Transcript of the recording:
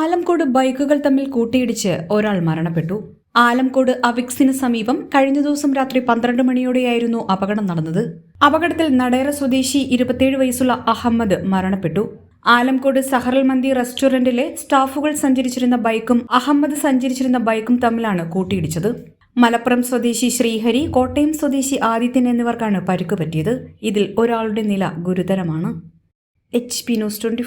ആലംകോട് ബൈക്കുകൾ തമ്മിൽ കൂട്ടിയിടിച്ച് ഒരാൾ മരണപ്പെട്ടു. ആലംകോട് അവിക്സിന് സമീപം കഴിഞ്ഞ ദിവസം രാത്രി പന്ത്രണ്ട് മണിയോടെയായിരുന്നു അപകടം നടന്നത്. അപകടത്തിൽ നടേറ സ്വദേശി ഇരുപത്തിയേഴ് വയസ്സുള്ള അഹമ്മദ് മരണപ്പെട്ടു. ആലംകോട് സഹറൽ മന്തി റെസ്റ്റോറന്റിലെ സ്റ്റാഫുകൾ സഞ്ചരിച്ചിരുന്ന ബൈക്കും അഹമ്മദ് സഞ്ചരിച്ചിരുന്ന ബൈക്കും തമ്മിലാണ് കൂട്ടിയിടിച്ചത്. മലപ്പുറം സ്വദേശി ശ്രീഹരി കോട്ടയം സ്വദേശി ആദിത്യൻ എന്നിവർക്കാണ് പരിക്ക് പറ്റിയത്. ഇതിൽ ഒരാളുടെ നില ഗുരുതരമാണ്. H P news twenty